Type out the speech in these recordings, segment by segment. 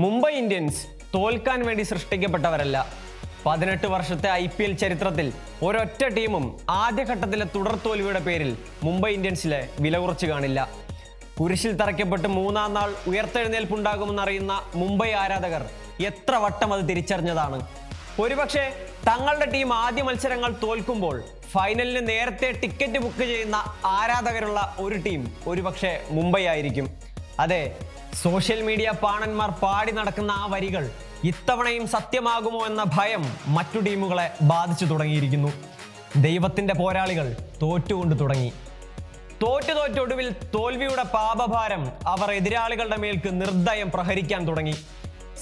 Mumbai Indians തോൽക്കാൻ വേണ്ടി സൃഷ്ടിക്കപ്പെട്ടവരല്ല. പതിനെട്ട് വർഷത്തെ ഐ പി എൽ ചരിത്രത്തിൽ ഒരൊറ്റ ടീമും ആദ്യഘട്ടത്തിലെ തുടർ തോൽവിയുടെ പേരിൽ മുംബൈ ഇന്ത്യൻസിലെ വില കുറച്ച് കാണില്ല. കുരിശിൽ തറയ്ക്കപ്പെട്ട് മൂന്നാം നാൾ ഉയർത്തെഴുന്നേൽപ്പുണ്ടാകുമെന്നറിയുന്ന മുംബൈ ആരാധകർ എത്ര വട്ടം അത് തിരിച്ചറിഞ്ഞതാണ്. ഒരുപക്ഷെ തങ്ങളുടെ ടീം ആദ്യ മത്സരങ്ങൾ തോൽക്കുമ്പോൾ ഫൈനലിന് നേരത്തെ ടിക്കറ്റ് ബുക്ക് ചെയ്യുന്ന ആരാധകരുള്ള ഒരു ടീം ഒരുപക്ഷെ മുംബൈ ആയിരിക്കും. അതെ സോഷ്യൽ മീഡിയ പാണന്മാർ പാടി നടക്കുന്ന ആ വരികൾ ഇത്തവണയും സത്യമാകുമോ എന്ന ഭയം മറ്റു ടീമുകളെ ബാധിച്ചു തുടങ്ങിയിരിക്കുന്നു. ദൈവത്തിന്റെ പോരാളികൾ തോറ്റുകൊണ്ട് തുടങ്ങി. തോറ്റു തോറ്റൊടുവിൽ തോൽവിയുടെ പാപഭാരം അവർ എതിരാളികളുടെ മേൽക്ക് നിർദ്ദയം പ്രഹരിക്കാൻ തുടങ്ങി.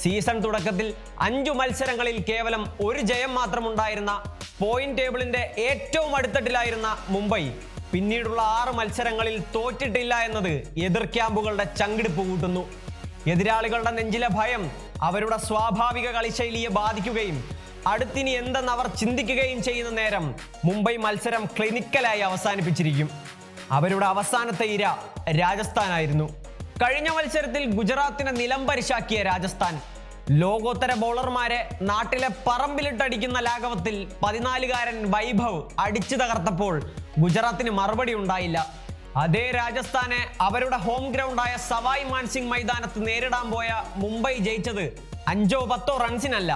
സീസൺ തുടക്കത്തിൽ അഞ്ചു മത്സരങ്ങളിൽ കേവലം ഒരു ജയം മാത്രമുണ്ടായിരുന്ന പോയിന്റ് ടേബിളിന്റെ ഏറ്റവും അടുത്തട്ടിലായിരുന്ന മുംബൈ പിന്നീടുള്ള ആറ് മത്സരങ്ങളിൽ തോറ്റിട്ടില്ല എന്നത് എതിർ ക്യാമ്പുകളുടെ ചങ്കിടിപ്പ് കൂട്ടുന്നു. എതിരാളികളുടെ നെഞ്ചിലെ ഭയം അവരുടെ സ്വാഭാവിക കളിശൈലിയെ ബാധിക്കുകയും അടുത്തിനി എന്തെന്ന് അവർ ചിന്തിക്കുകയും ചെയ്യുന്ന നേരം മുംബൈ മത്സരം ക്ലിനിക്കലായി അവസാനിപ്പിച്ചിരിക്കും. അവരുടെ അവസാനത്തെ ഇര രാജസ്ഥാനായിരുന്നു. കഴിഞ്ഞ മത്സരത്തിൽ ഗുജറാത്തിനെ നിലംപരിശാക്കിയ രാജസ്ഥാൻ ലോകോത്തര ബൗളർമാരെ നാട്ടിലെ പറമ്പിലിട്ടടിക്കുന്ന ലാഘവത്തിൽ പതിനാലുകാരൻ വൈഭവ് അടിച്ചു തകർത്തപ്പോൾ ഗുജറാത്തിന് മറുപടി ഉണ്ടായില്ല. അതേ രാജസ്ഥാനെ അവരുടെ ഹോം ഗ്രൗണ്ടായ സവായ് മാൻസിംഗ് മൈതാനത്ത് നേരിടാൻ പോയ മുംബൈ ജയിച്ചത് അഞ്ചോ പത്തോ റൺസിനല്ല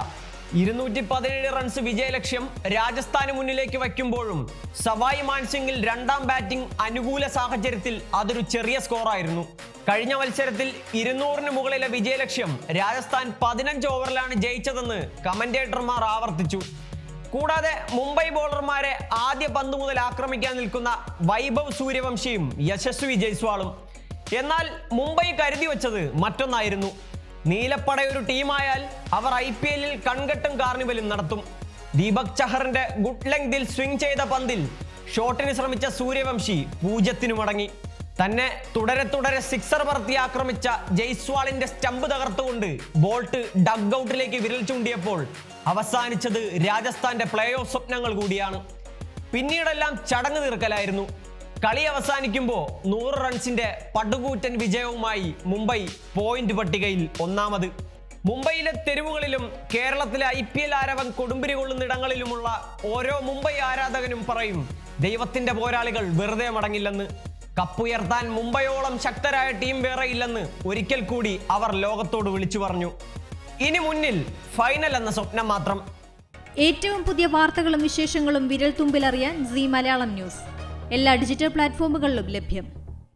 ഇരുന്നൂറ്റി പതിനേഴ് റൺസ് വിജയലക്ഷ്യം രാജസ്ഥാന് മുന്നിലേക്ക് വയ്ക്കുമ്പോഴും സവായ് മാൻസിംഗിൽ രണ്ടാം ബാറ്റിംഗ് അനുകൂല സാഹചര്യത്തിൽ അതൊരു ചെറിയ സ്കോറായിരുന്നു കഴിഞ്ഞ മത്സരത്തിൽ ഇരുന്നൂറിന് മുകളിലെ വിജയലക്ഷ്യം രാജസ്ഥാൻ പതിനഞ്ച് ഓവറിലാണ് ജയിച്ചതെന്ന് കമന്റേറ്റർമാർ ആവർത്തിച്ചു. കൂടാതെ മുംബൈ ബോളർമാരെ ആദ്യ പന്ത് മുതൽ ആക്രമിക്കാൻ നിൽക്കുന്ന വൈഭവ് സൂര്യവംശിയും യശസ്വി ജയ്സ്വാളും. എന്നാൽ മുംബൈ കരുതി വച്ചത് മറ്റൊന്നായിരുന്നു. നീലപ്പട ഒരു ടീമായാൽ അവർ ഐ പി എല്ലിൽ കൺകെട്ടും കാർണിവലും നടത്തും. ദീപക് ചഹറിന്റെ ഗുഡ് ലെങ്തിൽ സ്വിംഗ് ചെയ്ത പന്തിൽ ഷോട്ടിന് ശ്രമിച്ച സൂര്യവംശി പൂജ്യത്തിനു മടങ്ങി. തന്നെ തുടരെ തുടരെ സിക്സർ പറത്തി ആക്രമിച്ച ജയ്സ്വാളിന്റെ സ്റ്റമ്പ് തകർത്തുകൊണ്ട് ബോൾട്ട് ഡഗ് ഔട്ടിലേക്ക് വിരൽ ചൂണ്ടിയപ്പോൾ അവസാനിച്ചത് രാജസ്ഥാന്റെ പ്ലേ ഓഫ് സ്വപ്നങ്ങൾ കൂടിയാണ്. പിന്നീടെല്ലാം ചടങ്ങ് തീർക്കലായിരുന്നു. കളി അവസാനിക്കുമ്പോൾ നൂറ് റൺസിന്റെ പടുകൂറ്റൻ വിജയവുമായി മുംബൈ പോയിന്റ് പട്ടികയിൽ ഒന്നാമത്. മുംബൈയിലെ തെരുവുകളിലും കേരളത്തിലെ ഐ പി എൽ ആരവം കൊടുമ്പിരി കൊള്ളുന്നിടങ്ങളിലുമുള്ള ഓരോ മുംബൈ ആരാധകനും പറയും ദൈവത്തിന്റെ പോരാളികൾ വെറുതെ മടങ്ങില്ലെന്ന്. കപ്പുയർത്താൻ മുംബൈയോളം ശക്തരായ ടീം വേറെ ഇല്ലെന്ന് ഒരിക്കൽ കൂടി അവർ ലോകത്തോട് വിളിച്ചു പറഞ്ഞു. ഇനി മുന്നിൽ ഫൈനൽ എന്ന സ്വപ്നം മാത്രം. ഏറ്റവും പുതിയ വാർത്തകളും വിശേഷങ്ങളും വിരൽ തുമ്പിലറിയാൻ സി മലയാളം ന്യൂസ്. എല്ലാ ഡിജിറ്റൽ പ്ലാറ്റ്ഫോമുകളിലും ലഭ്യം.